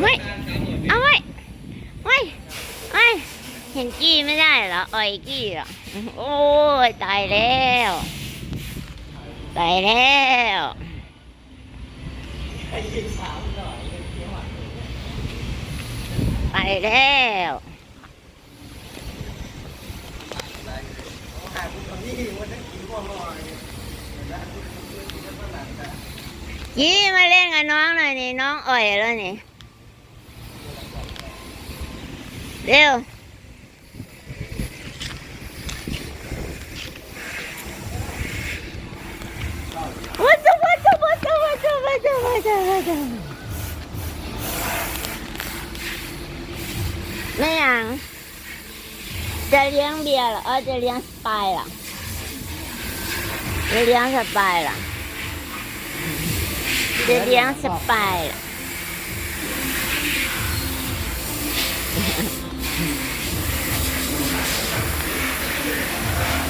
ไม่เอาไว้ไว้ไว้เห็นกี้ไม่ได้เหรออ่อยกี้เหรอโอ้ยตายแล้วตายแล้วไปแล้วยี่ ยี่มาเล่นกับน้องหน่อยนี่น้องอ่อยแล้วนี่เร็ววัดจ้าวัดจ้าวัดจ้าวัดจ้าวัดจ้าวัดจ้าวัดจ้าไม่ยังจะเลี้ยงเบียร์เหรอเออจะเลี้ยงสปายเหรอจะเลี้ยงสปายเหรอ จะเลี้ยงสปาย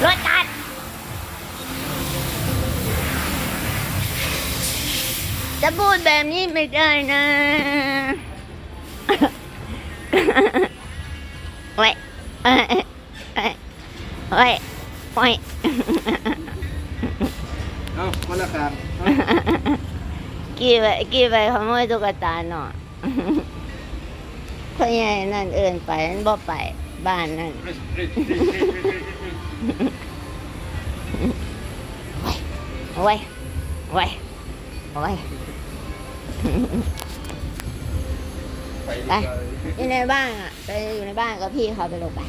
รอรถตัดจะพูดแบบนี้ไม่ได้นะไว้ยเอ้ยเอ้ยไว้ไว้เอ้าคนละคาง กี่ไปกี่ไปขโมยตุ๊กตาหน่อยพ่อใหญ่นั่นเอินไปนั่นบ่ไป บ้านนั่นไว้ไว้ไว้ไปไปอยู่ในบ้านอะ ไปอยู่ในบ้านกับพี่เขาไปลงไป